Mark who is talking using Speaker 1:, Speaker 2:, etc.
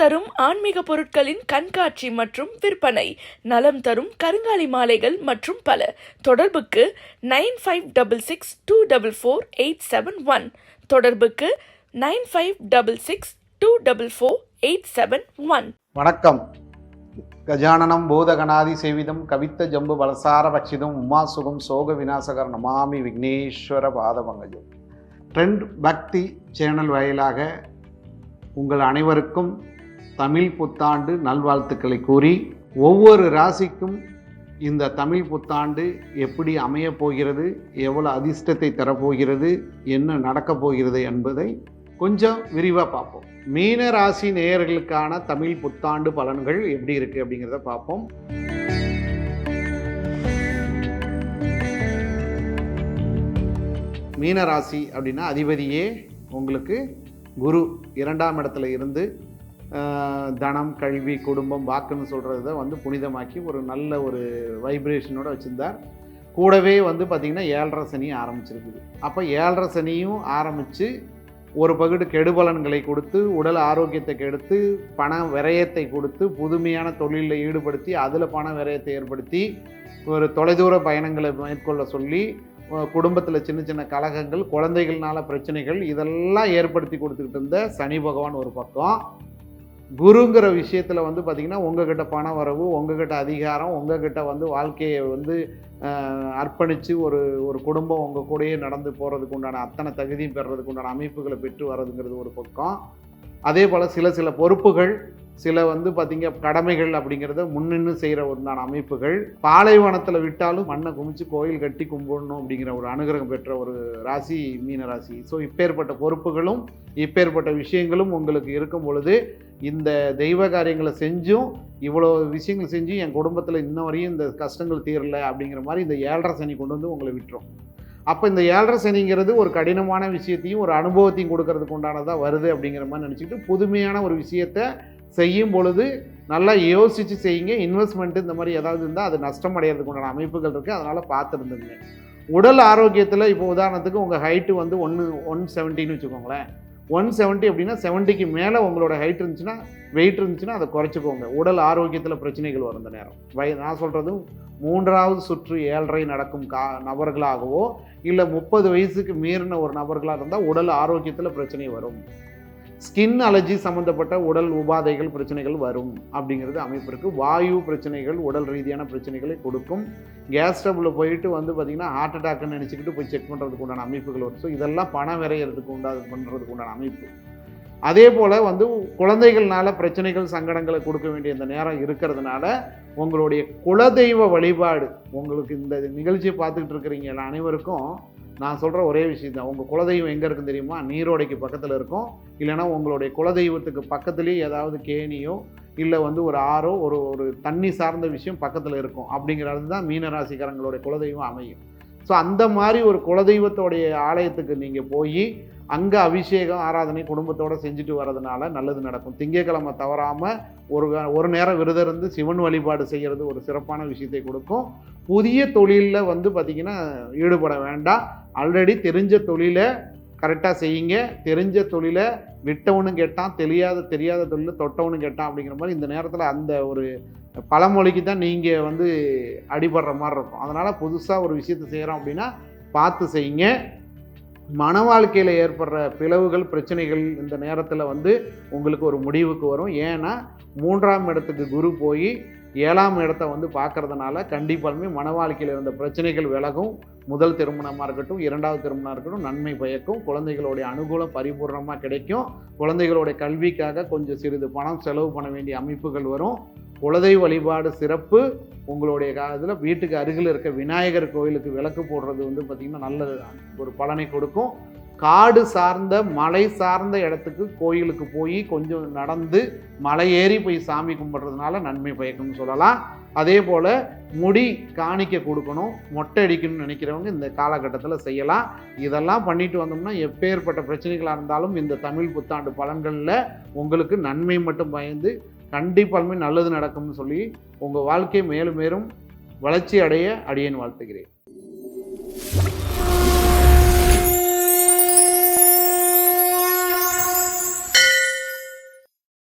Speaker 1: தரும் ஆன்மீக பொருட்களின் கண்காட்சி மற்றும் விற்பனை. நலம் தரும் கருங்காலி மாலைகள் மற்றும் பல. தொடர்புக்கு nine five double six two double four eight seven one. தொடர்புக்கு nine five double six two double four eight seven one.
Speaker 2: வணக்கம். கஜானனம் பூதகணாதி சேவிதம் கவித்த ஜம்பு வலசார பட்சிதம் உமா சுகம் சோக விநாசகர் நமாமி விக்னேஸ்வர பாதபங்கஜம். ட்ரெண்ட் பக்தி சேனல் வாயிலாக உங்கள் அனைவருக்கும் தமிழ் புத்தாண்டு நல்வாழ்த்துக்களை கூறி ஒவ்வொரு ராசிக்கும் இந்த தமிழ் புத்தாண்டு எப்படி அமையப் போகிறது எவ்வளோ அதிர்ஷ்டத்தை தரப்போகிறது என்ன நடக்கப் போகிறது என்பதை கொஞ்சம் விரிவாக பார்ப்போம். மீன ராசி நேயர்களுக்கான தமிழ் புத்தாண்டு பலன்கள் எப்படி இருக்குது அப்படிங்கிறத பார்ப்போம். மீனராசி அப்படின்னா அதிபதியே உங்களுக்கு குரு இரண்டாம் இடத்துல இருந்து தனம் கல்வி குடும்பம் வாக்குன்னு சொல்கிறத வந்து புனிதமாக்கி ஒரு நல்ல ஒரு வைப்ரேஷனோடு வச்சுருந்தார். கூடவே வந்து பார்த்திங்கன்னா ஏழரை சனி ஆரம்பிச்சிருக்குது. அப்போ ஏழரை சனியும் ஆரம்பித்து ஒரு பகுடு கெடுபலன்களை கொடுத்து உடல் ஆரோக்கியத்தை கெடுத்து பண விரயத்தை கொடுத்து புதுமையான தொழிலில் ஈடுபடுத்தி அதில் பண விரயத்தை ஏற்படுத்தி ஒரு தொலைதூர பயணங்களை மேற்கொள்ள சொல்லி குடும்பத்தில் சின்ன சின்ன கலகங்கள் குழந்தைகள்னால பிரச்சனைகள் இதெல்லாம் ஏற்படுத்தி கொடுத்துக்கிட்டு இருந்த சனி பகவான் ஒரு பக்கம். குருங்கிற விஷயத்தில் வந்து பார்த்திங்கன்னா உங்ககிட்ட பண வரவு உங்ககிட்ட அதிகாரம் உங்ககிட்ட வந்து வாழ்க்கையை வந்து அர்ப்பணித்து ஒரு ஒரு குடும்பம் உங்கள் கூடயே நடந்து போகிறதுக்கு உண்டான அத்தனை தகுதியும் பெறுறதுக்கு உண்டான அமைப்புகளை பெற்று வர்றதுங்கிறது ஒரு பக்கம். அதே போல் சில சில பொறுப்புகள் சில வந்து பார்த்திங்க கடமைகள் அப்படிங்கிறத முன்னின்னு செய்கிற உண்டான அமைப்புகள். பாலைவனத்தில் விட்டாலும் மண்ணை குமிச்சு கோயில் கட்டி கும்பிடணும் அப்படிங்கிற ஒரு அனுகிரகம் பெற்ற ஒரு ராசி மீன ராசி. ஸோ இப்பேற்பட்ட பொறுப்புகளும் இப்பேற்பட்ட விஷயங்களும் உங்களுக்கு இருக்கும் பொழுது இந்த தெய்வ காரியங்களை செஞ்சும் இவ்வளோ விஷயங்கள் செஞ்சும் என் குடும்பத்தில் இன்ன வரையும் இந்த கஷ்டங்கள் தீரல அப்படிங்கிற மாதிரி இந்த ஏழரை சனி கொண்டு வந்து உங்களை விட்டுரும். அப்போ இந்த ஏழரை சனிங்கிறது ஒரு கடினமான விஷயத்தையும் ஒரு அனுபவத்தையும் கொடுக்கறதுக்கு உண்டானதாக வருது அப்படிங்கிற மாதிரி நினச்சிக்கிட்டு புதுமையான ஒரு விஷயத்தை செய்யும் பொழுது நல்லா யோசித்து செய்யுங்க. இன்வெஸ்ட்மெண்ட்டு இந்த மாதிரி ஏதாவது இருந்தால் அது நஷ்டம் அடைகிறதுக்கு உண்டான அமைப்புகள் இருக்குது அதனால் பார்த்துருந்துங்க உடல் ஆரோக்கியத்தில் இப்போ உதாரணத்துக்கு உங்கள் ஹைட்டு வந்து ஒன்று ஒன் செவன்ட்டின்னு வச்சுக்கோங்களேன். ஒன் செவன்ட்டி அப்படின்னா செவன்ட்டிக்கு மேலே உங்களோட ஹைட் இருந்துச்சுன்னா வெயிட் இருந்துச்சுன்னா அதை குறைச்சிக்கோங்க. உடல் ஆரோக்கியத்தில் பிரச்சனைகள் வரும் இந்த நேரம். வய நான் சொல்கிறது மூன்றாவது சுற்று ஏழரை நடக்கும் கா நபர்களாகவோ இல்லை முப்பது வயசுக்கு மீறின ஒரு நபர்களாக இருந்தால் உடல் ஆரோக்கியத்தில் பிரச்சனை வரும். ஸ்கின் அலர்ஜி சம்மந்தப்பட்ட உடல் உபாதைகள் பிரச்சனைகள் வரும் அப்படிங்கிறது அமைப்பிற்கு வாயு பிரச்சனைகள் உடல் ரீதியான பிரச்சனைகளை கொடுக்கும். கேஸ் ட்ரபிளில் போயிட்டு வந்து பார்த்திங்கன்னா ஹார்ட் அட்டாக்னு நினச்சிக்கிட்டு போய் செக் பண்ணுறதுக்கு உண்டான அமைப்புகள் வரும். ஸோ இதெல்லாம் பணம் விரையிறதுக்கு உண்டா பண்ணுறதுக்கு உண்டான அமைப்பு. அதே போல் வந்து குழந்தைகள்னால பிரச்சனைகள் சங்கடங்களை கொடுக்க வேண்டிய இந்த நேரம் இருக்கிறதுனால உங்களுடைய குலதெய்வ வழிபாடு உங்களுக்கு இந்த நிகழ்ச்சியை பார்த்துக்கிட்டு இருக்கிறீங்க அனைவருக்கும் நான் சொல்கிற ஒரே விஷயம் தான். உங்கள் குலதெய்வம் எங்கே இருக்குன்னு தெரியுமா? நீரோடைக்கு பக்கத்தில் இருக்கும். இல்லைன்னா உங்களுடைய குலதெய்வத்துக்கு பக்கத்துலேயே ஏதாவது கேணியோ இல்லை வந்து ஒரு ஆறோ ஒரு ஒரு தண்ணி சார்ந்த விஷயம் பக்கத்தில் இருக்கும். அப்படிங்கிறது தான் மீனராசிக்காரங்களுடைய குலதெய்வம் அமையும். ஸோ அந்த மாதிரி ஒரு குலதெய்வத்தோடைய ஆலயத்துக்கு நீங்கள் போய் அங்கே அபிஷேகம் ஆராதனை குடும்பத்தோடு செஞ்சுட்டு வர்றதுனால நல்லது நடக்கும். திங்கட்கிழமை தவறாமல் ஒரு ஒரு நேரம் விரதம் இருந்து சிவன் வழிபாடு செய்கிறது ஒரு சிறப்பான விஷயத்தை கொடுக்கும். புதிய தொழிலில் வந்து பார்த்திங்கன்னா ஈடுபட வேண்டாம். ஆல்ரெடி தெரிஞ்ச தொழிலை கரெக்டாக செய்யுங்க. தெரிஞ்ச தொழிலை விட்டவனும் கேட்டான் தெரியாத தெரியாத தொழிலை தொட்டவனும் கேட்டான் அப்படிங்கிற மாதிரி இந்த நேரத்தில் அந்த ஒரு பழமொழிக்கு தான் நீங்கள் வந்து அடிபடுற மாதிரி இருக்கும். அதனால் புதுசாக ஒரு விஷயத்தை செய்கிறோம் அப்படின்னா பார்த்து செய்யுங்க. மன வாழ்க்கையில் ஏற்படுற பிளவுகள் பிரச்சனைகள் இந்த நேரத்தில் வந்து உங்களுக்கு ஒரு முடிவுக்கு வரும். ஏன்னா மூன்றாம் இடத்துக்கு குரு போய் ஏழாம் இடத்த வந்து பார்க்கறதுனால கண்டிப்பாலுமே மன வாழ்க்கையில் இருந்த பிரச்சனைகள் விலகும். முதல் திருமணமாக இருக்கட்டும் இரண்டாவது திருமணமாக இருக்கட்டும் நன்மை பயக்கும். குழந்தைகளுடைய அனுகூலம் பரிபூர்ணமாக கிடைக்கும். குழந்தைகளுடைய கல்விக்காக கொஞ்சம் சிறிது பணம் செலவு பண்ண வேண்டிய அமைப்புகள் வரும். குலதெய்வ வழிபாடு சிறப்பு. உங்களுடைய இதில் வீட்டுக்கு அருகில் இருக்க விநாயகர் கோயிலுக்கு விளக்கு போடுறது வந்து பார்த்திங்கன்னா நல்ல ஒரு பலனை கொடுக்கும். காடு சார்ந்த மலை சார்ந்த இடத்துக்கு கோயிலுக்கு போய் கொஞ்சம் நடந்து மலை ஏறி போய் சாமி கும்பிட்றதுனால நன்மை பயக்கும்னு சொல்லலாம். அதே போல் முடி காணிக்க கொடுக்கணும். மொட்டை அடிக்கணும்னு நினைக்கிறவங்க இந்த காலகட்டத்தில் செய்யலாம். இதெல்லாம் பண்ணிட்டு வந்தோம்னா எப்பேற்பட்ட பிரச்சனைகளாக இருந்தாலும் இந்த தமிழ் புத்தாண்டு பலன்களில் உங்களுக்கு நன்மை மட்டும் பயந்து கண்டிப்பாலுமே நல்லது நடக்கும்னு சொல்லி உங்கள் வாழ்க்கை மேலும் மேலும் வளர்ச்சி அடைய அடியேன் வாழ்த்துகிறேன்.